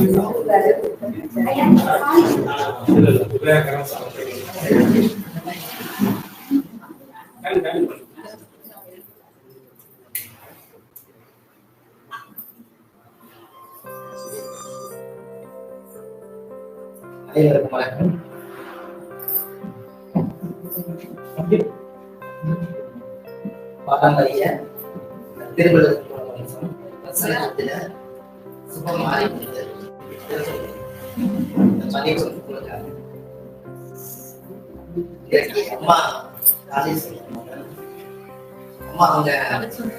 Ayo, kemarin. Lanjut. Paham tadi ya? Tidak அம்மா அவங்க நடத்தும்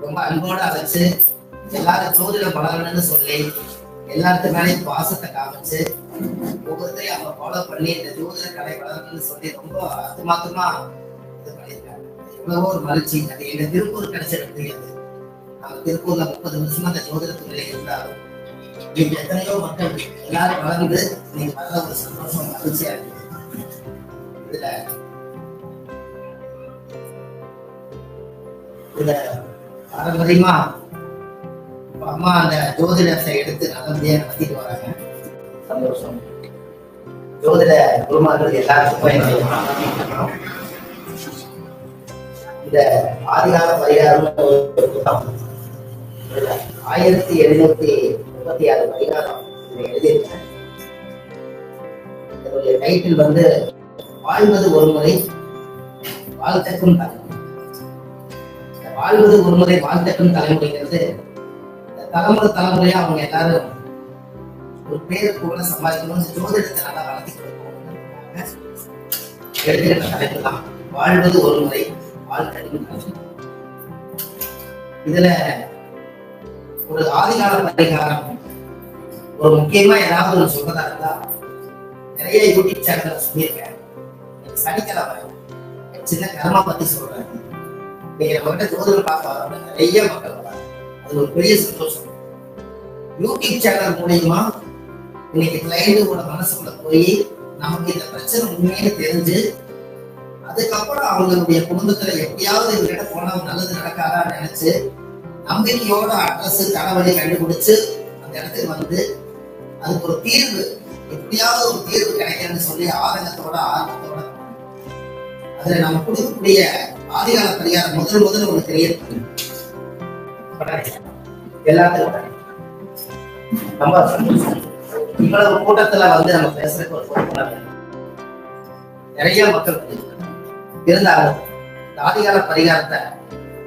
ரொம்ப அன்போட வச்சு எல்லாரும் ஜோதிட பலகணும்னு சொல்லி எல்லாத்து மேலேயும் பாசத்தை காமிச்சு ஒவ்வொருத்தையும் அவங்க ஃபாலோ பண்ணி இந்த ஜோதிட கலை வளரணும்னு சொல்லி ரொம்ப அது இது எவ்வளவோ ஒரு மகிழ்ச்சி அது எங்க திருப்பூர் கிடைச்சிருக்கு அது அவர் திருப்பூர்ல முப்பது வருஷமா அந்த ஜோதிட இருந்தாலும் இங்க எத்தனையோ மக்கள் எல்லாரும் வளர்ந்து நீ வர ஒரு சந்தோஷம் மகிழ்ச்சியா இருக்கு. இதுல இதுல பாரம்பரியமா அம்மா அந்த ஜோதிடத்தை எடுத்து நல்லபடியா நடத்திட்டு வராங்க. சந்தோஷம். ஜோதிட குருமார்கள் எல்லாருக்கும் இந்த ஆதிகால பரிகாரம் ஒரு புத்தகம். ஆயிரத்தி எழுநூத்தி முப்பத்தி ஆறு பரிகாரம் எழுதியிருக்கேன். இதனுடைய டைட்டில் வந்து வாழ்வது ஒரு முறை வாழ்த்தக்கும் தலைமுறை. வாழ்வது ஒரு முறை வாழ்த்தக்கும் தலைமுறைங்கிறது இந்த தலைமுறை தலைமுறையா அவங்க எல்லாரும் ஒரு பேர் கூட சம்பாதிக்கணும்னு ஜோதிடத்தை நல்லா வளர்த்தி கொடுக்கணும் எழுதுகிற தலைப்பு தான் வாழ்வது ஒரு முறை இதுல ஒரு ஆதிகால பரிகாரம் ஒரு முக்கியமா ஏதாவது ஒரு சொல்றதா இருந்தா நிறைய யூடியூப் சேனல்ல சொல்லியிருக்கேன். சனிக்கிழமை சின்ன கர்மா பத்தி சொல்றேன். நீங்க நம்மகிட்ட ஜோதிடம் பார்க்க வர நிறைய மக்கள் வராங்க. அது ஒரு பெரிய சந்தோஷம். யூடியூப் சேனல் மூலியமா இன்னைக்கு கிளைண்டோட மனசுக்குள்ள போய் நமக்கு இந்த பிரச்சனை உண்மைன்னு தெரிஞ்சு அதுக்கப்புறம் அவங்களுடைய குடும்பத்துல எப்படியாவது இவர்கிட்ட போனா நல்லது நடக்காதான்னு நினைச்சு நம்பிக்கையோட அட்ரஸ் தலைவலி கண்டுபிடிச்சு அந்த இடத்துக்கு வந்து அதுக்கு ஒரு தீர்வு எப்படியாவது ஒரு தீர்வு கிடைக்கணும்னு சொல்லி ஆதங்கத்தோட ஆர்வத்தோட. அதுல நம்ம கொடுக்கக்கூடிய ஆதிகால பரிகாரம் முதல் முதல் ஒண்ணு தெரியும் எல்லாத்துக்கும் ரொம்ப இவ்வளவு கூட்டத்துல வந்து நம்ம பேசுறதுக்கு ஒரு பொறுப்பு நிறைய மக்கள் இருந்தாலும் இந்த ஆதிகால பரிகாரத்தை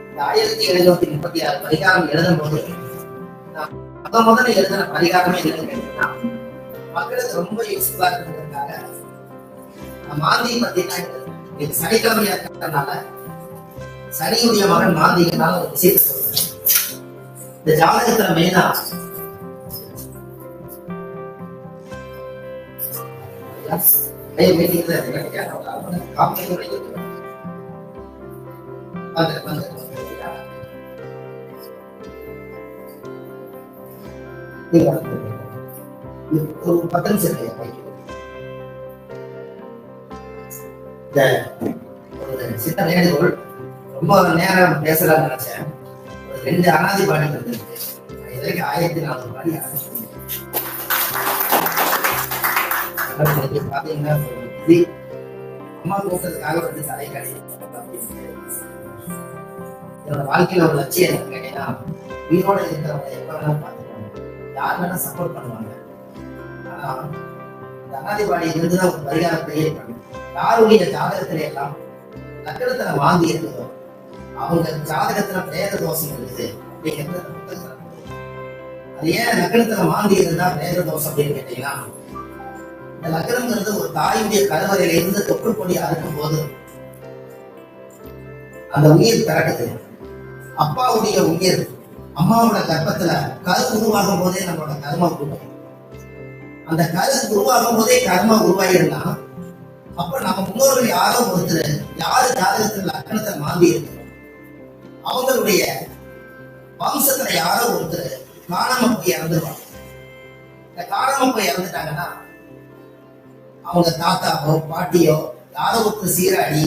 இந்த ஆயிரத்தி எழுநூத்தி முப்பத்தி ஆறு பரிகாரம் எழுதும் போது முத முதல்ல எழுதின பரிகாரமே என்னன்னு கேட்டீங்கன்னா மக்களுக்கு ரொம்ப யூஸ்ஃபுல்லா இருக்கிறதுக்காக மாந்தி பத்தி சனிக்கிழமையா இருக்கிறதுனால சனியுடைய மகன் மாந்திகனால ஒரு விஷயத்தை சொல்றேன் இந்த ஜாதகத்துல மெயினா Yes. மீட்டிங்ல ஒரு பத்து இருக்கு, இந்த ரொம்ப நேரம் பேசலாம்னு நினைச்சேன். ரெண்டு அனாதி பாடிகள் இருக்கு இது வரைக்கும் ஆயிரத்தி நானூறு பாடி அடைச்சிருக்கேன். அதாவது பாத்தீங்கன்னா அம்மா கூப்பிட்டதுக்காக வந்து தலை கடை என்னோட வாழ்க்கையில ஒரு லட்சியம் என்னன்னு கேட்டீங்கன்னா உயிரோட இருக்கிறவங்க எப்ப வேணாலும் பார்த்துக்குவாங்க யார் வேணா சப்போர்ட் பண்ணுவாங்க ஆனா இந்த அனாதிபாடி இருந்துதான் ஒரு பரிகாரம் கிரியேட் பண்ணும் யாருடைய ஜாதகத்துல எல்லாம் லக்கணத்துல வாங்கி இருக்குதோ அவங்க ஜாதகத்துல பிரேத தோஷம் இருக்குது அப்படிங்கிறது அது ஏன் லக்கணத்துல வாங்கி இருந்தா பிரேத தோஷம் அப்படின்னு கேட்டீங்கன்னா இந்த லக்னம்ங்கிறது ஒரு தாயுடைய கருவறையில இருந்து தொற்று கொடி அறுக்கும் போது அந்த உயிர் பிறக்குது. அப்பாவுடைய உயிர் அம்மாவோட கர்ப்பத்துல கரு உருவாகும் போதே நம்மளோட கர்மா உருவாகும். அந்த கரு உருவாகும் போதே கர்மம் உருவாயிருந்தா அப்ப நம்ம முன்னோர்கள் யாரோ ஒருத்தர் யாரு ஜாதகத்துல லக்னத்தை மாந்தி இருக்கு? அவங்களுடைய வம்சத்துல யாரோ ஒருத்தர் காணாம போய் இறந்துருவாங்க. இந்த காணாம போய் இறந்துட்டாங்கன்னா அவங்க தாத்தாவோ பாட்டியோ யாரோ ஒருத்தர் சீராடி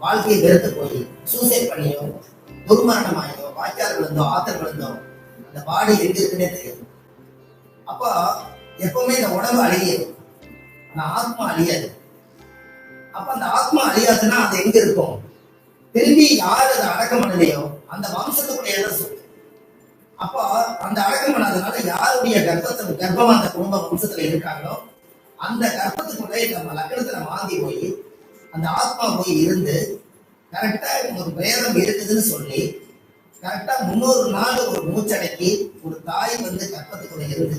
வாழ்க்கையை வெறுத்து போய் சூசைட் பண்ணியோ துர்மரணம் ஆயிடும் வாய்க்கால் விழுந்தோ ஆத்தர் விழுந்தோ அந்த பாடி எங்க இருக்குன்னே தெரியும் அப்போ எப்பவுமே இந்த உடம்பு அழியாது. அந்த ஆத்மா அழியாது. அப்ப அந்த ஆத்மா அழியாதுன்னா அது எங்க இருக்கும்? திரும்பி யார் அதை அடக்கம் பண்ணலையோ அந்த வம்சத்துக்குள்ளேயே தான் சொல்லு அப்போ அந்த அடக்கம் பண்ணாதனால யாருடைய கர்ப்பத்தை கர்ப்பமா அந்த குடும்ப வம்சத்துல இருக்காங்களோ அந்த கர்ப்பத்துக்குள்ளே நம்ம லக்கணத்துல மாந்தி போய் அந்த ஆத்மா போய் இருந்து கரெக்டா ஒரு பிரேதம் இருக்குதுன்னு சொல்லி கரெக்டா முன்னூறு நாள் ஒரு மூச்சடக்கி ஒரு தாய் வந்து கர்ப்பத்துக்குள்ள இருந்து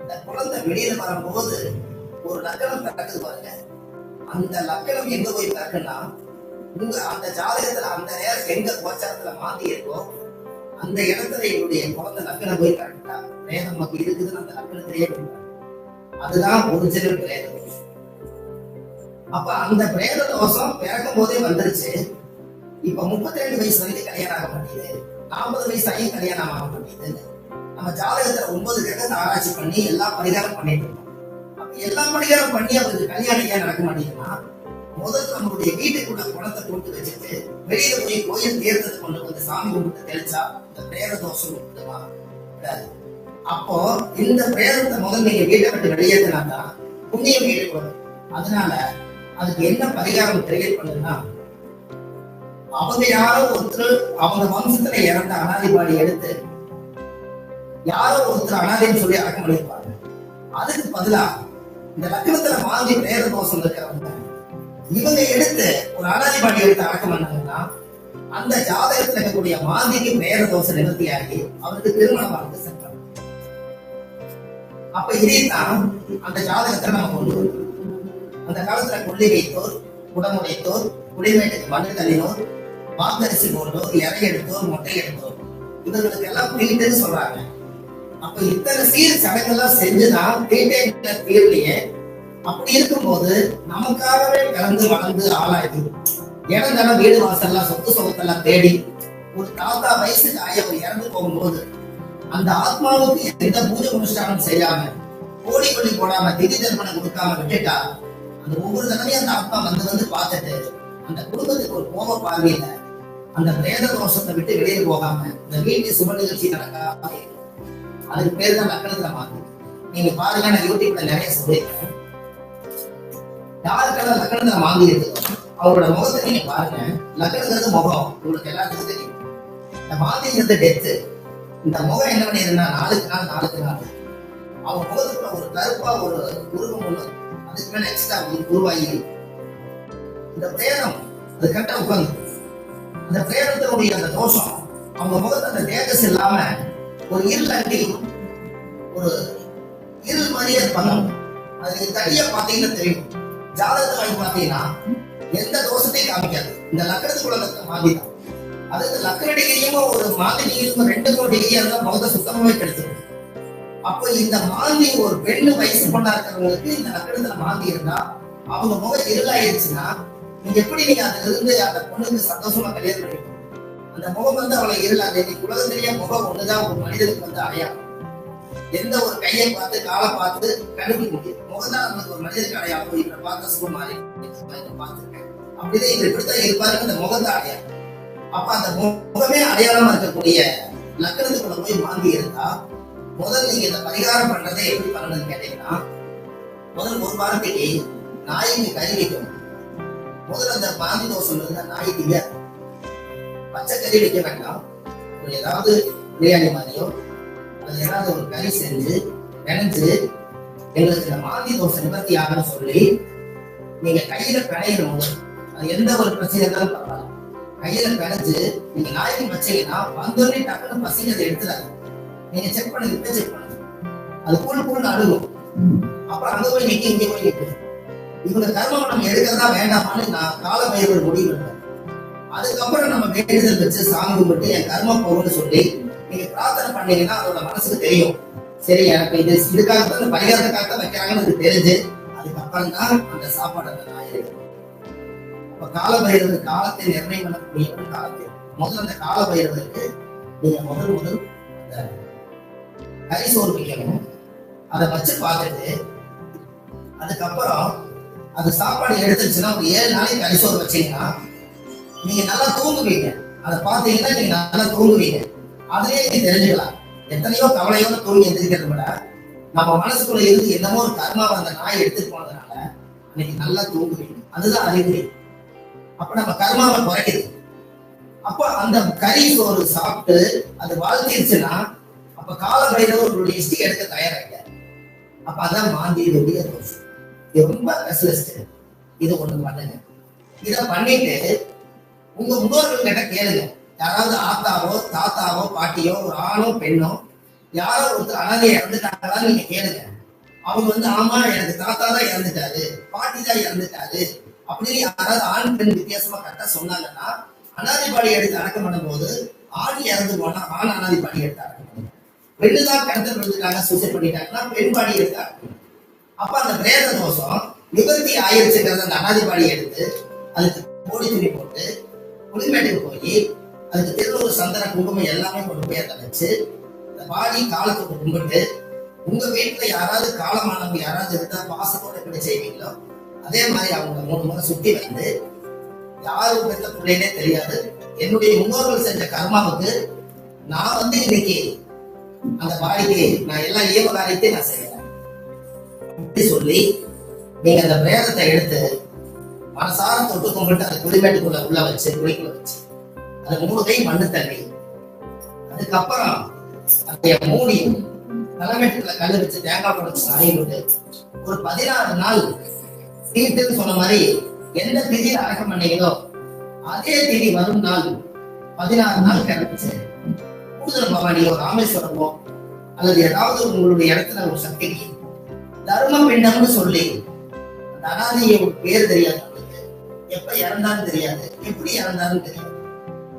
இந்த குழந்தை வெளியில வரும்போது ஒரு லக்கணம் பிறக்குது பாருங்க. அந்த லக்கணம் எங்க போய் பிறக்குன்னா உங்க அந்த ஜாதகத்துல அந்த நேரம் எங்க கோச்சாரத்துல மாந்தி இருக்கோ அந்த இடத்துல என்னுடைய குழந்தை லக்கணம் போய் கரெக்டா பிரேதம் நமக்கு இருக்குதுன்னு அந்த லக்கணத்திலேயே அதுதான் ஒரிஜினல் பிரேத தோஷம் அப்ப அந்த பிரேத தோஷம் பிறக்கும் போதே வந்துருச்சு. இப்ப முப்பத்தி ரெண்டு வயசு வரைக்கும் கல்யாணம் ஆக மாட்டேங்குது நாற்பது வயசு ஆகியும் கல்யாணம் ஆக மாட்டேங்குது. நம்ம ஜாதகத்துல ஒன்பது கிரகத்தை ஆராய்ச்சி பண்ணி எல்லா பரிகாரம் பண்ணிட்டு இருக்கோம். அப்ப எல்லா பரிகாரம் பண்ணி அவருக்கு கல்யாணம் ஏன் நடக்க மாட்டேங்குதுன்னா முதல்ல நம்மளுடைய வீட்டுக்குள்ள குளத்தை கொண்டு வச்சுட்டு வெளியில போய் கோயில் தீர்த்தத்தை கொண்டு வந்து சாமி கும்பிட்டு தெளிச்சா இந்த பிரேத தோஷம் விட்டுமா விடாது. அப்போ இந்த பிரேதத்தை முதல் நீங்க வீட்டை விட்டு வெளியேற்றினா தான் புண்ணியம் வீட்டுக்கு வரும் அதனால அதுக்கு என்ன பரிகாரம் கிரியேட் பண்ணுதுன்னா அவங்க யாரோ ஒருத்தர் அவங்க வம்சத்துல இறந்த அனாதிபாடி எடுத்து யாரோ ஒருத்தர் அனாதின்னு சொல்லி அடக்கம் பண்ணியிருப்பாங்க. அதுக்கு பதிலா இந்த லக்னத்துல மாந்தி பிரேத தோஷம் இருக்கிறவங்க இவங்க எடுத்து ஒரு அனாதிபாடி எடுத்து அடக்கம் பண்ணாங்கன்னா அந்த ஜாதகத்துல இருக்கக்கூடிய மாந்திக்கு பிரேத தோஷம் நிவர்த்தியாகி அவருக்கு திருமணம் வாழ்ந்து சென்றார் அப்ப இதைத்தான் அந்த ஜாதகத்தை நம்ம கொண்டு வரும். அந்த காலத்துல கொள்ளை வைத்தோர் குடமுடைத்தோர் குடிமேட்டுக்கு மண்ணு தள்ளினோர் வாக்கரிசி போட்டோர் இறை எடுத்தோர் மொட்டை எடுத்தோர். இவர்களுக்கு எல்லாம் பீட்டுன்னு சொல்றாங்க. அப்ப இத்தனை சீர் சடங்கெல்லாம் செஞ்சுதான் பீட்டை தீர்லையே அப்படி இருக்கும்போது நமக்காகவே பிறந்து வளர்ந்து ஆளாயிடுது இடம் தரம் வீடு வாசல்லாம் சொத்து சொத்தெல்லாம் தேடி ஒரு தாத்தா வயசுக்கு ஒரு இறந்து போகும்போது அந்த ஆத்மாவுக்கு எந்த பூஜை அனுஷ்டானம் செய்யாம கோடி கொள்ளி போடாம திதி தர்மணம் கொடுக்காம விட்டுட்டா அந்த ஒவ்வொரு தடவையும் அந்த ஆத்மா வந்து வந்து பார்த்துட்டு அந்த குடும்பத்துக்கு ஒரு கோப பார்வையில அந்த பிரேத தோஷத்தை விட்டு வெளியே போகாம இந்த வீட்டு சுப நிகழ்ச்சி நடக்காம அதுக்கு பேர் தான் லக்கணத்துல மாத்து. நீங்க பாருங்க நான் யூடியூப்ல நிறைய சொல்லியிருக்கேன். யாருக்கெல்லாம் லக்கணத்துல மாந்தி இருக்கு? அவரோட முகத்தை நீங்க பாருங்க. லக்கணங்கிறது முகம் உங்களுக்கு எல்லாத்துக்கும் தெரியும். இந்த மாந்திங்கிறது டெத்து இந்த முகம் என்ன பண்ணிடுதுன்னா நாளுக்கு நாள் நாளுக்கு நாள். அவன் முகத்துக்குள்ள ஒரு கருப்பா ஒரு உருவம் ஒண்ணு அதுக்கு மேல எக்ஸ்ட்ரா உருவாகி இந்த பிரேதம் அது கரெக்டா உட்காந்து அந்த பிரேதத்தினுடைய அந்த தோஷம் அவங்க முகத்தை அந்த தேஜஸ் இல்லாம ஒரு இருள் ஒரு இருள் மாதிரியே பண்ணும். அது தனியா பாத்தீங்கன்னா தெரியும். ஜாதகத்தை வாங்கி பாத்தீங்கன்னா எந்த தோஷத்தையும் காமிக்காது. இந்த லக்கணத்துக்குள்ள மாதிரி தான். அது இந்த லக்கண ஒரு மாந்தி ரெண்டு ரெண்டுக்கும் டிகிரியா இருந்தா சுத்தமாவே கெடுத்துரும். அப்ப இந்த மாந்தி ஒரு பெண்ணு வயசு பொண்ணா இருக்கிறவங்களுக்கு இந்த லக்னத்துல மாந்தி இருந்தா அவங்க முகம் இருளாயிருச்சுன்னா நீங்க எப்படி நீங்க அதுல இருந்து அந்த பொண்ணுக்கு சந்தோஷமா கல்யாணம் பண்ணிக்கணும்? அந்த முகம் வந்து அவளை இருளாது. இன்னைக்கு உலகத்திலேயே முகம் ஒண்ணுதான் ஒரு மனிதனுக்கு வந்து அடையாளம். எந்த ஒரு கையை பார்த்து காலை பார்த்து கண்டுபிடிக்க முடியும் முகம்தான் நமக்கு ஒரு மனிதனுக்கு அடையாளம். இவரை பார்த்த சுகமாரி பார்த்துருக்கேன். அப்படிதான் இவர் இப்படித்தான் இருப்பாருன்னு இந்த முகம் தான் அடையாளம். அப்ப அந்த முகமே அடையாளமா இருக்கக்கூடிய லக்கணத்துக்குள்ள போய் வாங்கி இருந்தா முதல்ல நீங்க இந்த பரிகாரம் பண்றதை எப்படி பண்ணணும்னு கேட்டீங்கன்னா முதல் ஒரு வாரத்துக்கு நாய்க்கு கறி வைக்கணும். முதல்ல அந்த பாந்தி தோசம் இருந்தா நாய் தெரியாது பச்சை கறி வைக்க வேண்டாம். ஒரு ஏதாவது பிரியாணி மாதிரியோ அது ஏதாவது ஒரு கறி செஞ்சு நினைச்சு எங்களுக்கு இந்த மாந்தி தோசை நிவர்த்தி ஆகணும்னு சொல்லி நீங்க கையில பிணையணும். அது எந்த ஒரு பிரச்சனை இருந்தாலும் பரவாயில்ல. கையில பிணைஞ்சு நீங்க நாய்க்கு வச்சீங்கன்னா வந்தோடனே டக்குனு பசிங்க அதை எடுத்துறாங்க நீங்க செக் பண்ணுங்க இப்ப செக் பண்ணுங்க அது கூழ் கூழ் அழுகும். அப்புறம் அங்க போய் நிக்க இங்க போய் நிக்க. இவங்க கர்மம் நம்ம எடுக்கிறதா வேண்டாமான்னு நான் கால பயிர்கள் முடிவு அதுக்கப்புறம் நம்ம வேண்டுதல் வச்சு சாமி கும்பிட்டு என் கர்மம் போகும்னு சொல்லி நீங்க பிரார்த்தனை பண்ணீங்கன்னா அதோட மனசுக்கு தெரியும். சரி எனக்கு இது இதுக்காக தான் பரிகாரத்துக்காக தான் வைக்கிறாங்கன்னு எனக்கு தெரிஞ்சு அதுக்கப்புறம் தான் அந்த சாப்பாடு நான் எடுக்கணும் இப்ப கால பைரவர் காலத்தை நிர்ணயம் பண்ணக்கூடியவர் காலத்தை. முதல்ல அந்த கால பைரவருக்கு நீங்க முதல் முதல் அந்த கரை சோறு வைக்கணும். அதை வச்சு பார்த்துட்டு அதுக்கப்புறம் அது சாப்பாடு எடுத்துச்சுன்னா ஒரு ஏழு நாளைக்கு கரை சோறு வச்சீங்கன்னா நீங்க நல்லா தூங்குவீங்க. அதை பார்த்தீங்கன்னா நீங்க நல்லா தூங்குவீங்க. அதுலயே நீங்க தெரிஞ்சுக்கலாம். எத்தனையோ கவலையோட தூங்கி எந்திரிக்கிறத விட நம்ம மனசுக்குள்ள இருந்து என்னமோ ஒரு கர்மாவை அந்த நாய் எடுத்துட்டு போனதுனால அன்னைக்கு நல்லா தூங்குவீங்க. அதுதான் அறிகுறி. அப்ப நம்ம கர்மாவை குறைக்குது அப்ப அந்த கறி சோறு சாப்பிட்டு அது வாழ்த்திருச்சுன்னா அப்ப கால பைரவர்களுடைய இஷ்டி எடுக்க தயாராகிட்டார் அப்ப அதான் மாந்தியுடைய தோஷம். இது ரொம்ப ஸ்பெஷலிஸ்ட் இது ஒண்ணு பண்ணுங்க. இத பண்ணிட்டு உங்க முன்னோர்கள் கிட்ட கேளுங்க. யாராவது ஆத்தாவோ தாத்தாவோ பாட்டியோ ஒரு ஆணோ பெண்ணோ யாரோ ஒருத்தர் அனாதை இறந்துட்டாங்களான்னு நீங்க கேளுங்க. அவங்க வந்து ஆமா எனக்கு தாத்தா தான் இறந்துட்டாரு பாட்டி தான் இறந்துட்டாரு அப்படின்னு யாராவது ஆண் பெண் வித்தியாசமா கரெக்டா சொன்னாங்கன்னா அனாதிபாடி எடுத்து அடக்கம் பண்ணும்போது ஆண் இறந்து போனா ஆண் அனாதிபாடி எடுத்து அடக்கம் பண்ணணும் பெண்ணு தான் கடத்த விழுந்துட்டாங்க சூசைட் பண்ணிட்டாங்கன்னா பெண் பாடி எடுத்து அடக்கம் அப்ப அந்த பிரேத தோஷம் நிவர்த்தி ஆயிருச்சுங்கிறத அந்த அனாதிபாடி எடுத்து அதுக்கு கோடி துணி போட்டு புளிமேட்டுக்கு போய் அதுக்கு திருநூறு சந்தன குங்குமம் எல்லாமே கொண்டு போய் அதை வச்சு இந்த பாடி காலத்துக்கு கும்பிட்டு உங்க வீட்டுல யாராவது காலமானவங்க யாராவது இருந்தா பாசத்தோட எப்படி செய்வீங்களோ அதே மாதிரி அவங்க மூணு முறை சுத்தி வந்து யாரும் பெற்ற பிள்ளைனே தெரியாது. என்னுடைய முன்னோர்கள் செஞ்ச கர்மாவுக்கு நான் வந்து இன்னைக்கு அந்த பாடிக்கு நான் எல்லா ஏவ காரியத்தையும் நான் செய்யறேன் இப்படி சொல்லி நீங்க அந்த பிரேதத்தை எடுத்து மனசார தொட்டு கும்பிட்டு அந்த குளிமேட்டுக்குள்ள உள்ள வச்சு குளிக்குள்ள வச்சு அது மூணு கை மண்ணு தண்ணி அதுக்கப்புறம் அதை மூடி தலைமேட்டுக்குள்ள கல்லு வச்சு தேங்காய் பழம் சாணி விட்டு ஒரு பதினாறு நாள் தீர்த்துன்னு சொன்ன மாதிரி எந்த திதியில அடக்கம் பண்ணீங்களோ அதே திதி வரும் நாள் பதினாறு நாள் கிடந்துச்சு. கூடுதல் பவானியோ ராமேஸ்வரமோ அல்லது ஏதாவது உங்களுடைய இடத்துல ஒரு சக்திக்கு தர்ம பிண்டம்னு சொல்லி அந்த அனாதைய ஒரு பேர் தெரியாது அவருக்கு. எப்ப இறந்தாலும் தெரியாது. எப்படி இறந்தாலும் தெரியாது.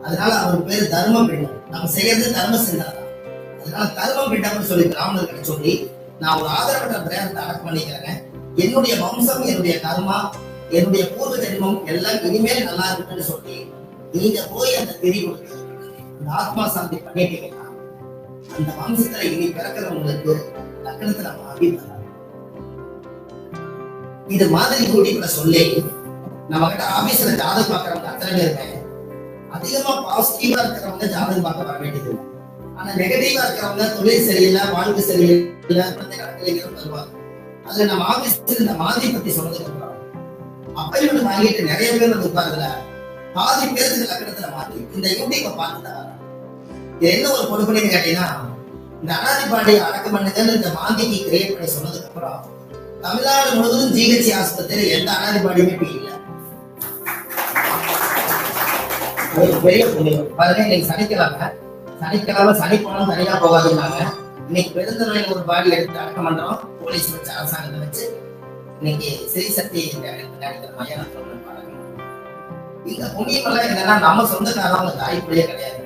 அதனால அவர் பேர் தர்ம பிண்டம் நம்ம செய்யறது தர்ம சிந்தனை தான். அதனால தர்ம பிண்டம்னு சொல்லி பிராமணர்கிட்ட சொல்லி நான் ஒரு ஆதரவற்ற பிரேதத்தை அடக்கம் பண்ணிக்கிறேன். என்னுடைய வம்சம் என்னுடைய கர்மா என்னுடைய பூர்வ ஜென்மம் எல்லாம் இனிமேல் நல்லா இருக்குன்னு சொல்லி நீங்க போய் அந்த திரி கொடுத்து அந்த ஆத்மா சாந்தி பண்ணிட்டீங்கன்னா அந்த வம்சத்துல இனி பிறக்கிறவங்களுக்கு லக்னத்துல மாறி இது மாதிரி முடிவுல சொல்லி நம்ம கிட்ட ஆபீஸ்ல ஜாதகம் பார்க்கறவங்க அத்தனை பேருமே அதிகமா பாசிட்டிவா இருக்கிறவங்க ஜாதகம் பார்க்க வர வேண்டியது ஆனா நெகட்டிவா இருக்கிறவங்க தொழில் சரியில்லை வாழ்க்கை சரியில்லை வருவாங்க. அதுல நம்ம ஆபீஸ்ல இந்த மாதிரி பத்தி சொன்னதுக்கு அப்புறம் அப்பாயின்மெண்ட் வாங்கிட்டு நிறைய பேர் வந்து உட்கார்ந்துல பாதி பேருக்கு லக்கணத்துல மாத்தி இந்த யூடியூப்பை பார்த்துட்டா. இது என்ன ஒரு பொறுப்புன்னு கேட்டீங்கன்னா இந்த அனாதிபாடி அடக்கம் பண்ணுங்கன்னு இந்த மாந்திக்கு கிரியேட் பண்ணி சொன்னதுக்கு அப்புறம் தமிழ்நாடு முழுவதும் ஜிஹெச்சி ஆஸ்பத்திரி எந்த அனாதிபாடியுமே இப்ப இல்லை. பெரிய புண்ணியம் பாருங்க இன்னைக்கு சனிக்கிழமை. சனிக்கிழமை சனிப்பணம் தனியா போகாதுன்னாங்க இன்னைக்கு பெருந்தலையில் ஒரு பாடி எடுத்து அடக்கம் பண்றோம். போலீஸ் வச்சு அரசாங்கத்தை வச்சு இன்னைக்கு ஸ்ரீ சக்தி நடிக்கிற மையம் இந்த புண்ணியமெல்லாம் என்னன்னா நம்ம தாய் தாய்ப்புடைய கிடையாது.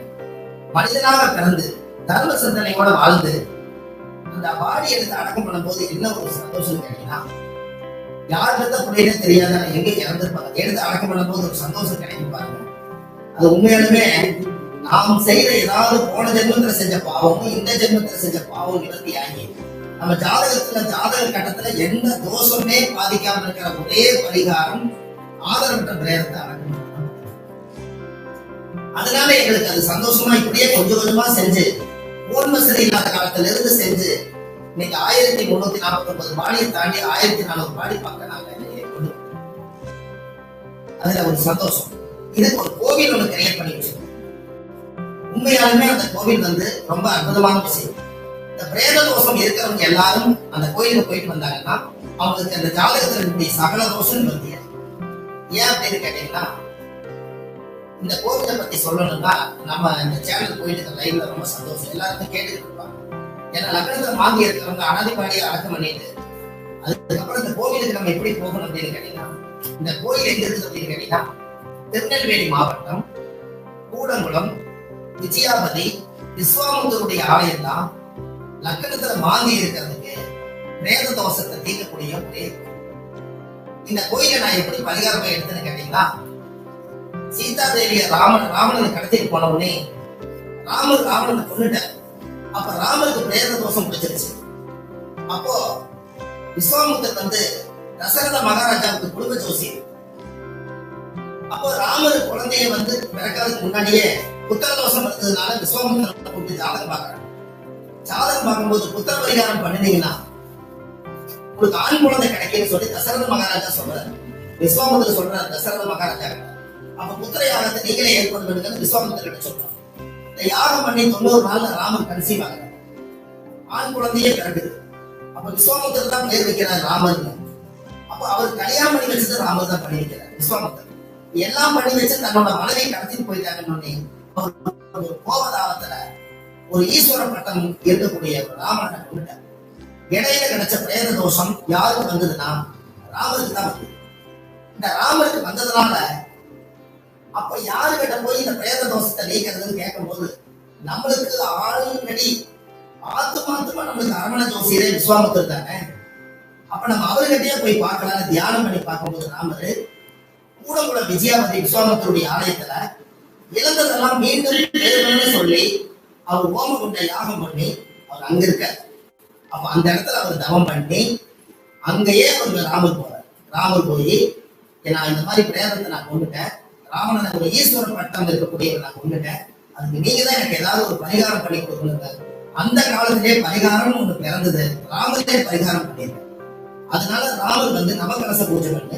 மனிதனாக பிறந்து தர்ம சிந்தனையோட வாழ்ந்து அந்த பாடி எடுத்து அடக்கம் பண்ணும்போது என்ன ஒரு சந்தோஷம் கிடைக்குன்னா யார் பெற்ற பிள்ளைனே தெரியாத எங்க இறந்துருப்பாங்க? எடுத்து அடக்கம் பண்ணும்போது ஒரு சந்தோஷம் கிடைக்கும் பாருங்க. அது உண்மையாலுமே நாம் செய்த ஏதாவது போன ஜென்மத்துல செஞ்ச பாவமும் இந்த ஜென்மத்துல செஞ்ச பாவம் நிவர்த்தி ஆகி நம்ம ஜாதகத்துல ஜாதக கட்டத்துல எந்த தோஷமே பாதிக்காம இருக்கிற ஒரே பரிகாரம் ஆதரவற்ற பிரேதத்தை அடக்கம் அதனால எங்களுக்கு அது சந்தோஷமா இப்படியே கொஞ்சம் கொஞ்சமா செஞ்சு ஓர்ம சரி இல்லாத காலத்துல இருந்து செஞ்சு இன்னைக்கு ஆயிரத்தி முன்னூத்தி நாற்பத்தி ஒன்பது பாடியை தாண்டி ஆயிரத்தி நானூறு பாடி பார்க்க நாங்க அதுல ஒரு சந்தோஷம். இதுக்கு ஒரு கோவில் ஒன்று கிரியேட் பண்ணி வச்சிருக்கோம். உண்மையாலுமே அந்த கோவில் வந்து ரொம்ப அற்புதமான விஷயம். இந்த பிரேத தோஷம் இருக்கிறவங்க எல்லாரும் அந்த கோயிலுக்கு போயிட்டு வந்தாங்கன்னா அவங்களுக்கு அந்த ஜாதகத்தினுடைய சகல தோஷம் வந்து ஏன் அப்படின்னு கேட்டீங்கன்னா இந்த கோவிலை பத்தி சொல்லணும்னா நம்ம இந்த சேனல் போயிட்டு லைவ்ல ரொம்ப சந்தோஷம். எல்லாருக்கும் கேட்டுட்டு இருப்பாங்க ஏன்னா லக்னத்துல வாங்கி இருக்கிறவங்க அனாதிபாடியை அடக்கம் பண்ணிட்டு அதுக்கப்புறம் இந்த கோவிலுக்கு நம்ம எப்படி போகணும் அப்படின்னு கேட்டீங்கன்னா இந்த கோயில் எங்க இருக்குது அப்படின்னு கேட்டீங்கன்னா திருநெல்வேலி மாவட்டம் கூடங்குளம் விஜயாபதி விஸ்வாமுத்தருடைய ஆலயம் தான் லக்கணத்துல மாந்தி இருக்கிறதுக்கு பிரேத தோஷத்தை தீர்க்கக்கூடிய ஒரே இந்த கோயிலை நான் எப்படி பரிகாரமா எடுத்தேன்னு கேட்டீங்களா? சீதா தேவிய ராமன் ராமனை கடத்திட்டு போன உடனே ராமர் ராமனை கொண்டுட்டார் அப்ப ராமருக்கு பிரேத தோஷம் பிடிச்சிருச்சு. அப்போ விஸ்வாமுத்தர் வந்து தசரத மகாராஜாவுக்கு குடும்ப ஜோசி அப்போ ராமர் குழந்தைய வந்து பிறக்கிறதுக்கு முன்னாடியே புத்தக தோஷம் இருந்ததுனால விஸ்வாமித்திரனை கூப்பிட்டு ஜாதகம் பார்க்கறாங்க. ஜாதகம் பார்க்கும்போது புத்திர பரிகாரம் பண்ணினீங்கன்னா உங்களுக்கு ஆண் குழந்தை கிடைக்கும்னு சொல்லி தசரத மகாராஜா சொல்றாரு. விஸ்வாமித்திர சொல்றாரு தசரத மகாராஜா. அப்ப புத்திர யாகத்தை நீங்களே ஏற்படுத்த வேண்டியது விஸ்வாமித்திர கிட்ட சொல்றாங்க இந்த யாகம் பண்ணி தொண்ணூறு நாள்ல ராமன் கன்சீவ் ஆகிறார் ஆண் குழந்தையே பிறகுது அப்ப விஸ்வாமித்திர தான் பேர் வைக்கிறார் ராமன். அப்ப அவர் கல்யாணம் பண்ணி வச்சது ராமர் தான் பண்ணி வைக்கிறார் விஸ்வாமித்திரர் எல்லாம் பண்ணி வச்சு தன்னோட மனைவி கடத்திட்டு போயிட்டாங்கன்னு அவர் ஒரு கோபதாபத்துல ஒரு ஈஸ்வர பட்டம் இருக்கக்கூடிய ஒரு ராமனை கொண்டுட்டார். இடையில கிடைச்ச பிரேத தோஷம் யாருக்கு வந்ததுன்னா ராமருக்கு தான் வந்தது. இந்த ராமருக்கு வந்ததுனால அப்ப யாருக்கிட்ட போய் இந்த பிரேத தோஷத்தை நீக்கிறதுன்னு கேட்கும்போது நம்மளுக்கு ஆல்ரெடி ஆத்துமாத்துமா நம்மளுக்கு அரவண ஜோசியரே விஸ்வாமித்தர் தானே? அப்ப நம்ம அவர்கிட்டயே போய் பார்க்கலாம்னு தியானம் பண்ணி பார்க்கும்போது ராமரு கூடங்குள விஜயாவதி விஸ்வாமித்தருடைய ஆலயத்துல இழந்ததெல்லாம் மீண்டும் வேணும்னு சொல்லி அவர் ஓமகுண்ட யாகம் பண்ணி அவர் அங்க இருக்க அப்ப அந்த இடத்துல அவர் தவம் பண்ணி அங்கேயே அவர் ராமர் போறார். ராமர் போய் நான் இந்த மாதிரி பிரேதத்தை நான் கொண்டுட்டேன். ராமன் ஒரு ஈஸ்வர பட்டம் இருக்கக்கூடியவர் நான் கொண்டுட்டேன். அதுக்கு நீங்க தான் எனக்கு ஏதாவது ஒரு பரிகாரம் பண்ணி கொடுக்கணுங்க அந்த காலத்திலே பரிகாரம் ஒண்ணு பிறந்தது. ராமரே பரிகாரம் பண்ணியிருக்காரு அதனால ராமர் வந்து நவகலச பூஜை பண்ணி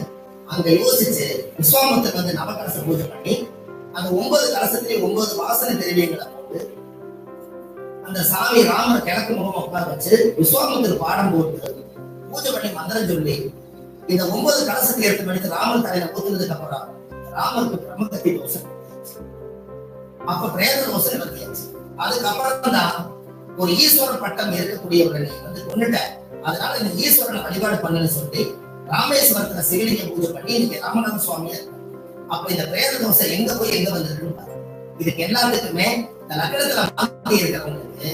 அங்க யோசிச்சு விஸ்வாமத்துக்கு வந்து நவகலச பூஜை பண்ணி அந்த ஒன்பது கலசத்திலே ஒன்பது வாசனை திரவியங்களை போட்டு அந்த சாமி ராமர் கிழக்கு முகம் உட்கார வச்சு விஸ்வாமித்தர் பாடம் போட்டு பூஜை பண்ணி மந்திரம் சொல்லி இந்த ஒன்பது கலசத்தை எடுத்து படித்து ராமர் தலையில ஊத்துனதுக்கு அப்புறம் ராமருக்கு பிரம்மகத்தி தோசை. அப்ப பிரேத தோசை நடத்தியாச்சு அதுக்கப்புறம் தான் ஒரு ஈஸ்வரன் பட்டம் இருக்கக்கூடியவர்களை வந்து கொண்டுட்டேன் அதனால இந்த ஈஸ்வரனை வழிபாடு பண்ணுன்னு சொல்லி ராமேஸ்வரத்துல சிவலிங்க பூஜை பண்ணி இன்னைக்கு ராமநாத சுவாமியை அப்ப இந்த பிரேத தோசை எங்க போய் எங்க வந்திருக்குன்னு இதுக்கு எல்லாத்துக்குமே இந்த லக்னத்துல மாத்தி இருக்கிறவங்களுக்கு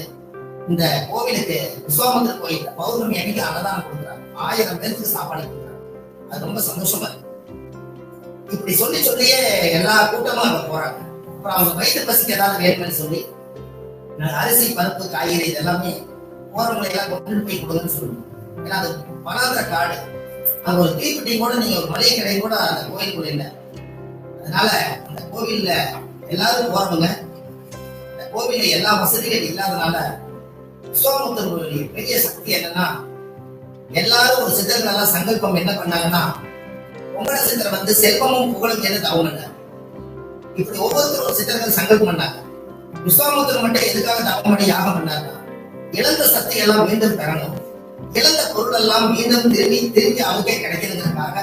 இந்த கோவிலுக்கு விஸ்வாமந்தர் கோயில் பௌர்ணமி அன்னைக்கு அன்னதானம் கொடுக்குறாங்க. ஆயிரம் பேருக்கு சாப்பாடு கொடுக்குறாங்க. அது ரொம்ப சந்தோஷமா இருக்கு. இப்படி சொல்லி சொல்லியே எல்லா கூட்டமும் அங்க போறாங்க. அப்புறம் அவங்க வயிற்று பசிக்கு ஏதாவது வேணும்னு சொல்லி அரிசி பருப்பு காய்கறி இதெல்லாமே போறவங்களை எல்லாம் கொண்டு போய் கொடுங்கன்னு சொல்லுவோம் ஏன்னா அது வனாந்திர காடு. அங்க ஒரு தீப்பெட்டி கூட நீங்க ஒரு மளிகை கடை கூட அந்த கோயிலுக்குள்ள இல்லை அதனால அந்த கோவில்ல எல்லாரும் போறவங்க இந்த கோவில்ல எல்லா வசதிகளும் இல்லாதனால விஸ்வாமுத்தருடைய பெரிய சக்தி என்னன்னா எல்லாரும் ஒரு சித்தர்கள் நல்லா சங்கல்பம் என்ன பண்ணாங்கன்னா உங்களோட சித்தர் வந்து செல்வமும் புகழும் எது தவணுங்க. இப்படி ஒவ்வொருத்தரும் சித்தர்கள் சங்கல்பம் பண்ணாங்க. விஸ்வாமுத்தர் மட்டும் எதுக்காக தவம் பண்ணி யாகம் பண்ணாங்க இழந்த சக்தி எல்லாம் மீண்டும் பெறணும். இழந்த பொருள் எல்லாம் மீண்டும் திரும்பி திரும்பி அவருக்கே கிடைக்கிறதுக்காக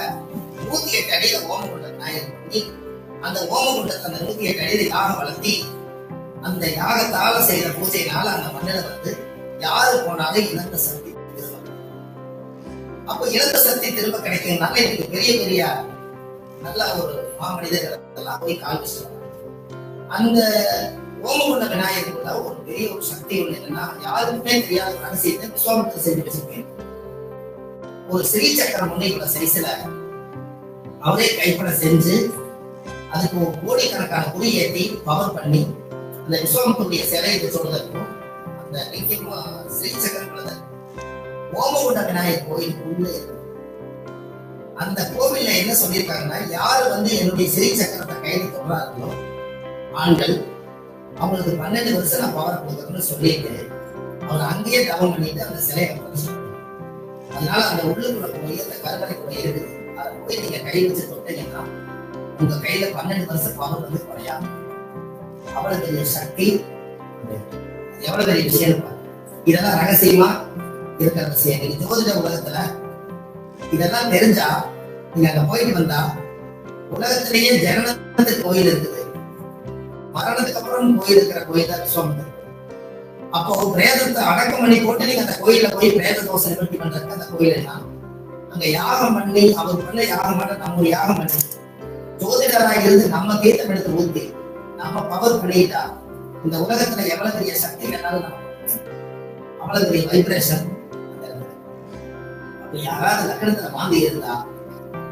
நூத்தி எட்டு அடியில கொண்ட நாயர் பண்ணி அந்த ஓமகுண்டத்தை அந்த நூத்திய கழிவு யாகம் வளர்த்தி அந்த யாகத்தால செய்யற பூஜையினால அந்த மண்ணில வந்து யாரு போனாலும் இழந்த சக்தி அப்ப இழந்த சக்தி திரும்ப கிடைக்கிறதுனால எனக்கு பெரிய பெரிய நல்ல ஒரு மாமனிதர்கள் எல்லாம் போய் கால் வச்சுருவாங்க அந்த ஓமகுண்ட விநாயகர்ல ஒரு பெரிய ஒரு சக்தி ஒண்ணு என்னன்னா யாருக்குமே தெரியாத ஒரு ரகசியத்தை விஸ்வாமித்திர செஞ்சு வச்சிருக்கேன். ஒரு சிறி சக்கரம் ஒண்ணு இவ்வளவு சைஸ்ல அவரே கைப்பட செஞ்சு அதுக்கு ஒரு கோடிக்கணக்கான குறி ஏற்றி பவர் பண்ணி அந்த விஸ்வாமித்துடைய சிலையை சொல்றதுக்கும் அந்த நித்தியமா ஸ்ரீ சக்கரக்குள்ள ஓமகுண்ட விநாயகர் கோயில் இருக்கு. அந்த கோவில்ல என்ன சொல்லியிருக்காங்கன்னா யாரு வந்து என்னுடைய சிறை சக்கரத்தை கையில் தொடராங்களோ ஆண்கள் அவங்களுக்கு பன்னெண்டு வருஷம் நான் பவர் கொடுக்கணும்னு சொல்லிட்டு அவர் அங்கேயே தவம் பண்ணிட்டு அந்த சிலையை அதனால அந்த உள்ளுக்குள்ள போய் அந்த கருவறைக்குள்ள இருக்குது அதை போய் நீங்க கை வச்சு தொட்டீங்கன்னா உங்க கையில பன்னெண்டு வருஷம் பணம் வந்து குறையாது அவ்வளவு பெரிய சக்தி எவ்வளவு பெரிய விஷயம் பாருங்க. இதெல்லாம் ரகசியமா? இருக்கிற விஷயம் நீங்க ஜோதிட உலகத்துல இதெல்லாம் தெரிஞ்சா நீங்க அங்க போயிட்டு வந்தா உலகத்திலேயே ஜனனத்துக்கு கோயில் இருக்குது. மரணத்துக்கு அப்புறம் கோயில் இருக்கிற கோயில் தான் விஸ்வாமித்திரர் அப்போ பிரேதத்தை அடக்கம் பண்ணி போட்டு நீங்க அந்த கோயில்ல போய் பிரேத தோசை நிவர்த்தி பண்றதுக்கு அந்த கோயில் எல்லாம் அங்க யாகம் பண்ணி அவர் பண்ண யாகம் பண்ண நம்ம யாகம் பண்ணி ஜோதிடராக இருந்து நம்ம தீர்த்தம் எடுத்து ஊத்தி நம்ம பவர் பண்ணிட்டா இந்த உலகத்துல எவ்வளவு பெரிய சக்தி வேணாலும் அவ்வளவு பெரிய வைப்ரேஷன் அப்ப யாராவது லக்கணத்துல வாங்கி இருந்தா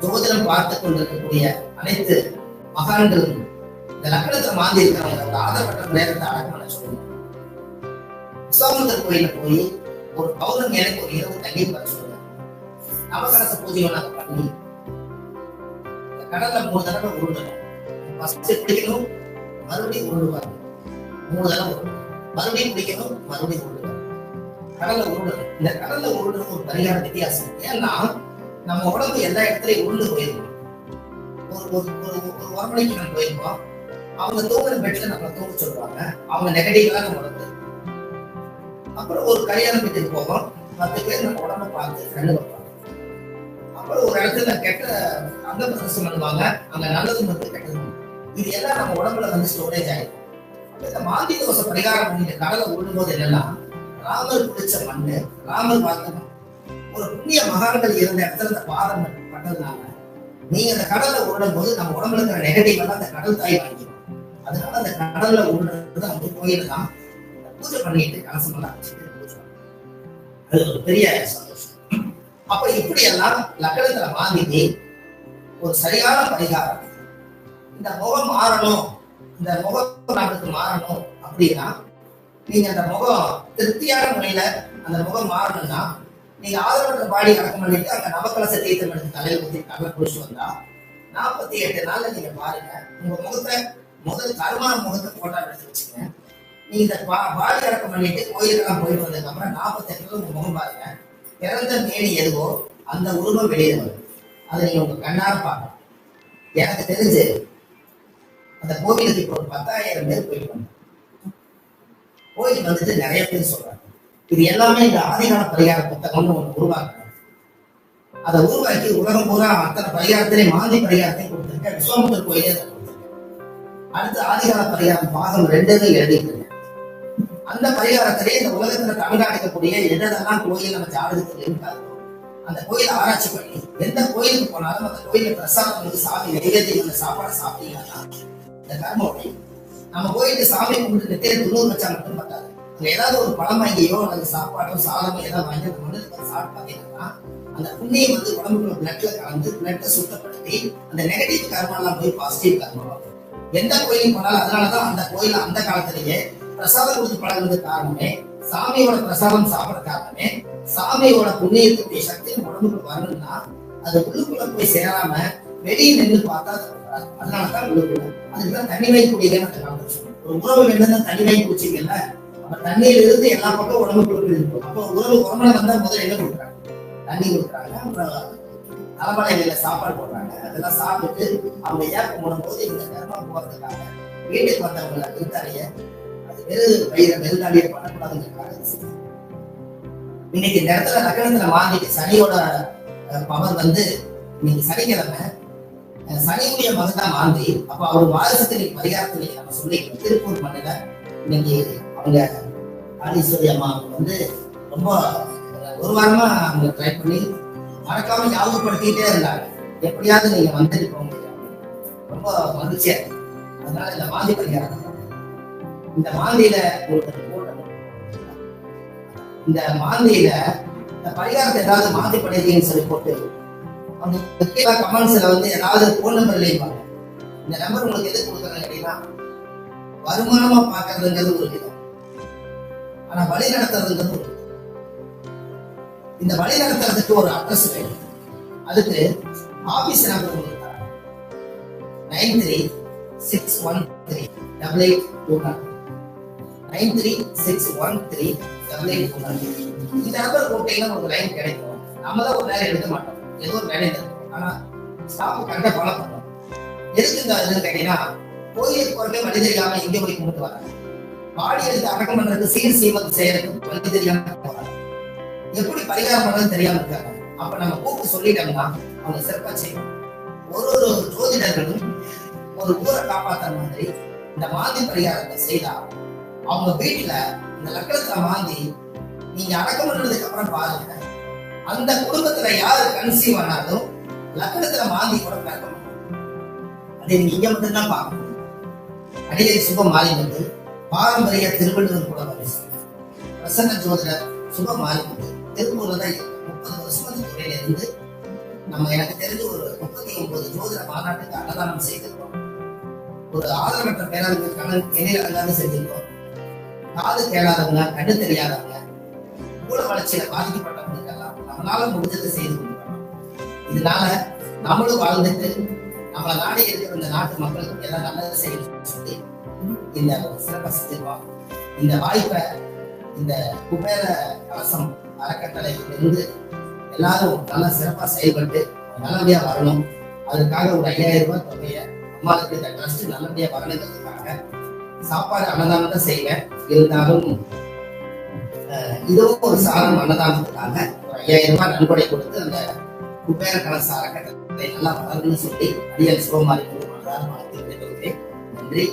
ஜோதிடம் பார்த்து கொண்டிருக்கக்கூடிய அனைத்து மகான்களும் இந்த லக்கணத்துல மாந்தி இருக்கிறவங்க ஒரு ஆதரவற்ற நேரத்தை அடக்கம் சொல்லுங்க. விஸ்வாமித்தர் கோயில போய் ஒரு பௌர்ணமி எனக்கு ஒரு இரவு தண்ணீர் பார்த்து சொல்லுங்க. நவகரச பூஜை பண்ணி கடல்ல மூணு தடவை உருண்டணும் ஃபர்ஸ்ட் பிடிக்கணும் மறுபடியும் உருண்டுவாங்க மூணு தடவை மறுபடியும் பிடிக்கணும் மறுபடியும் உருண்டுவாங்க கடல்ல உருண்டணும் இந்த கடல்ல உருண்டணும் ஒரு பரிகார வித்தியாசம். ஏன்னா நம்ம உடம்பு எல்லா இடத்துலயும் உருண்டு போயிருக்கோம் ஒரு ஒரு ஒரு ஒரு மணிக்கு நம்ம போயிருக்கோம் அவங்க தூங்குற பெட்ல நம்ம தூங்க சொல்லுவாங்க. அவங்க நெகட்டிவா நம்ம உடம்பு அப்புறம் ஒரு கல்யாணம் வீட்டுக்கு போவோம். பத்து பேர் நம்ம உடம்ப பார்த்து கண்ணு இடத்துல கெட்ட அந்த பிரசம் பண்ணுவாங்க அங்க நல்லது வந்து கெட்டது. இது எல்லாம் நம்ம உடம்புல வந்து ஸ்டோரேஜ் ஆயிடும். இந்த மாந்தி தோசை பரிகாரம் பண்ணிட்டு கடலை ஓடும்போது போது என்னன்னா ராமர் குடிச்ச மண்ணு ராமர் பார்த்த ஒரு புண்ணிய மகான்கள் இருந்த இடத்துல இந்த பாதம் பண்ணதுனால நீங்க அந்த கடல்ல உருளும் போது நம்ம உடம்புல இருக்கிற நெகட்டிவ் எல்லாம் அந்த கடல் தாய் வாங்கிடும். அதனால அந்த கடல்ல உருளுறது நம்ம கோயில் தான் பூஜை பண்ணிட்டு கலசம் எல்லாம் வச்சுட்டு பூஜை அது ஒரு பெரிய சந்தோஷம். அப்ப இப்படி எல்லாம் லக்கணத்துல வாங்கிட்டு ஒரு சரியான பரிகாரம். இந்த முகம் மாறணும் இந்த முகம் நாட்டுக்கு மாறணும் அப்படின்னா நீங்க அந்த முகம் திருப்தியான முறையில அந்த முகம் மாறணும்னா நீங்க ஆதரவற்ற பாடி அடக்கம் பண்ணிட்டு அங்க நவக்கலச தீர்த்தம் எடுத்து தலையில் ஊற்றி கடலை குடிச்சு வந்தா நாற்பத்தி எட்டு நாள்ல நீங்க பாருங்க உங்க முகத்தை முதல் கருமான முகத்தை போட்டா எடுத்து வச்சுங்க நீங்க இந்த பா- பாடி அடக்கம் பண்ணிட்டு கோயிலுக்கெல்லாம் போயிட்டு வந்ததுக்கு அப்புறம் நாற்பத்தெட்டு உங்க முகம் பாருங்க. பிறந்த தேடி எதுவோ அந்த உருவம் வெளியே வரும். அதை நீங்க உங்க கண்ணார பார்க்கணும். எனக்கு தெரிஞ்சு அந்த கோவிலுக்கு இப்போ ஒரு பத்தாயிரம் பேர் போயிட்டு வந்தாங்க. கோயில் வந்துட்டு நிறைய பேர் சொல்றாங்க. இது எல்லாமே இந்த ஆதிகால பரிகார புத்தகம்னு ஒன்று உருவாக்குறாங்க. அதை உருவாக்கி உலகம் பூரா அத்தனை பரிகாரத்திலே மாந்தி பரிகாரத்தையும் கொடுத்துருக்கேன் விஸ்வாமுத்தர் கோயிலே அடுத்து ஆதிகால பரிகாரம் பாகம் ரெண்டுன்னு எழுதிட்டு அந்த பரிகாரத்திலே இந்த உலகத்துல கண்காணிக்கக்கூடிய எதெல்லாம் கோயில் நம்ம ஜாதகத்தில் இருக்காதோ அந்த கோயிலை ஆராய்ச்சி பண்ணி எந்த கோயிலுக்கு போனாலும் அந்த கோயில பிரசாதம் வந்து சாமி நைவேத்தியம் அந்த சாப்பாடு சாப்பிட்டீங்கன்னா இந்த கர்மம் உடையும். நம்ம கோயிலுக்கு சாமி கும்பிட்டு நெத்தியில துணூர் வச்சா மட்டும் பத்தாது அங்க ஏதாவது ஒரு பழம் வாங்கியோ அல்லது சாப்பாடோ சாதமோ ஏதாவது வாங்கி அந்த வந்து சாப்பிட்டு பார்த்தீங்கன்னா அந்த புண்ணியம் வந்து உடம்புக்குள்ள பிளட்ல கலந்து பிளட்டை சுத்தப்படுத்தி அந்த நெகட்டிவ் கர்மா எல்லாம் போய் பாசிட்டிவ் கர்மம் எந்த கோயிலுக்கு போனாலும் அதனாலதான் அந்த கோயில் அந்த காலத்திலேயே பிரசாதம் கொடுத்து பழகுறது காரணமே சாமியோட பிரசாதம் சாப்பிட காரணமே சாமியோட புண்ணியத்துடைய சக்தி உடம்புக்கு வரணும்னா அது உள்ளுக்குள்ள போய் சேராம வெளியே நின்று பார்த்தா அது அதனாலதான் உள்ளுக்குள்ள. அதுக்குதான் தனிமை குடிகள் அந்த காலத்துல ஒரு உறவு வேணும்னா தனிமை குடிச்சிங்கல்ல அப்ப தண்ணியில இருந்து எல்லா பக்கம் உடம்புக்குள்ள இருக்கும். அப்ப உறவு உடம்புல வந்தா முதல்ல என்ன கொடுக்குறாங்க? தண்ணி கொடுக்குறாங்க. அப்புறம் தலைமலையில சாப்பாடு போடுறாங்க. அதெல்லாம் சாப்பிட்டு அவங்க ஏப்பம் போடும்போது இந்த கர்மம் போறதுக்காக வீட்டுக்கு வந்தவங்களை விருந்தாளிய அது வெறு வயிறு வெறுந்தாளியை பண்ணக்கூடாதுங்கிறதுக்காக இன்னைக்கு இந்த இடத்துல நகரத்துல மாறிட்டு சனியோட பவர் வந்து இன்னைக்கு சனிக்கிழமை சனியுடைய மகன் தான் மாந்தி. அப்ப அவர் வாரிசுக்கு இன்னைக்கு பரிகாரத்தை நீங்க நம்ம சொல்லி திருப்பூர் மண்ணில இன்னைக்கு அவங்க ஆடீஸ்வரி அம்மா அவங்க வந்து ரொம்ப ஒரு வாரமா அவங்க ட்ரை பண்ணி மறக்காம ஞாபகப்படுத்திட்டே இருந்தாங்க. எப்படியாவது நீங்க வந்துட்டு போக முடியாது ரொம்ப மகிழ்ச்சியா இருக்கு. அதனால இந்த மாந்தி பரிகாரம் இந்த மாந்தியில ஒருத்தர் இந்த மாந்தியில இந்த பரிகாரத்தை ஏதாவது மாந்தி பண்ணிருக்கீங்கன்னு சொல்லி போட்டு அவங்க கீழே கமெண்ட்ஸ்ல வந்து ஏதாவது போன் நம்பர் எழுதிப்பாங்க இந்த நம்பர் உங்களுக்கு எது கொடுக்குறாங்க அப்படின்னா வருமானமா பாக்குறதுங்கிறது ஒரு விதம். ஆனா வழி நடத்துறதுங்கிறது ஒரு இந்த வழி நடத்துறதுக்கு ஒரு அட்ரஸ் வேணும். அதுக்கு ஆபீஸ் நம்பர் உங்களுக்கு தரேன் nine three six one three double eight two nine nine three six one three double eight two இந்த நம்பர் போட்டீங்கன்னா உங்களுக்கு லைன் கிடைக்கும். நம்ம தான் ஒரு நேரம் எடுக்க மாட்டோம். ஏதோ ஒரு வேலை இருக்கும் ஆனா ஸ்டாஃப் கரெக்டாக ஃபாலோ பண்ணுவோம். எதுக்கு இந்த இதுன்னு கேட்டீங்கன்னா கோயிலுக்கு போறதே வழி தெரியாம எங்கே போய் கும்பிட்டு வராங்க? பாடி எடுத்து அடக்கம் பண்றது சீர் சீமத்து செய்யறதுக்கு வழி தெரியாம எப்படி பரிகாரம் பண்றது தெரியாம இருக்காங்க? அப்ப நம்ம கூப்பிட்டு சொல்லிட்டோம்னா அவங்க சிறப்பா செய்யணும் ஒரு ஒரு ஜோதிடர்களும் ஒரு ஊரை காப்பாற்றுற மாதிரி இந்த மாதிரி பரிகாரத்தை செய்தா அவங்க வீட்டுல இந்த லக்கணத்தை வாங்கி நீங்க அடக்கம் பண்ணதுக்கு அப்புறம் பாருங்க. அந்த குடும்பத்துல யாரு கன்சீவ் ஆனாலும் லக்கணத்துல வாங்கி கூட பிறக்க மாட்டாங்க. அதை நீங்க இங்க மட்டும்தான் முடியும் அடிகை சுப மாறி வந்து பாரம்பரிய திருவள்ளுவர் கூட பிரசன்ன ஜோதிட சுப மாறி வந்து திருப்பூர்ல தான் முப்பது வருஷமா துறையில இருந்து நம்ம எனக்கு தெரிஞ்சு ஒரு முப்பத்தி ஒன்பது ஜோதிட மாநாட்டுக்கு அன்னதானம் செய்திருக்கோம். ஒரு ஆதரவற்ற பேரர்களுக்கான எண்ணில் அல்லாத செஞ்சிருக்கோம். காது கேளாதவங்க கண்ணு தெரியாதவங்க மூல வளர்ச்சியில பாதிக்கப்பட்டவங்களுக்கு எல்லாம் நம்மளால முடிஞ்சதை செய்து கொடுக்கணும். இதனால நம்மளும் வாழ்ந்துட்டு நம்மளை நாடி இருக்கிற இந்த நாட்டு மக்களுக்கு எல்லாம் நல்லது செய்யணும்னு சொல்லி இந்த ஒரு சிறப்பை இந்த வாய்ப்பை இந்த குபேர கலசம் அறக்கட்டளையிலிருந்து எல்லாரும் நல்லா சிறப்பா செயல்பட்டு நல்லபடியா வரணும். அதுக்காக ஒரு ஐயாயிரம் ரூபாய் தொகையை அம்மாவுக்கு இந்த ட்ரஸ்ட் நல்லபடியா வரணுங்கிறதுக்காக சாப்பாடு அன்னதானம் தான் செய்வேன். இருந்தாலும் அஹ், இதுவும் ஒரு சாதம் அன்னதானத்துக்காக ஒரு ஐயாயிரம் ரூபாய் நன்கொடை கொடுத்து அந்த குபேர சார கட்டத்தை நல்லா வளர்ந்து சொல்லி அடியல் சிவமாரி நன்றி.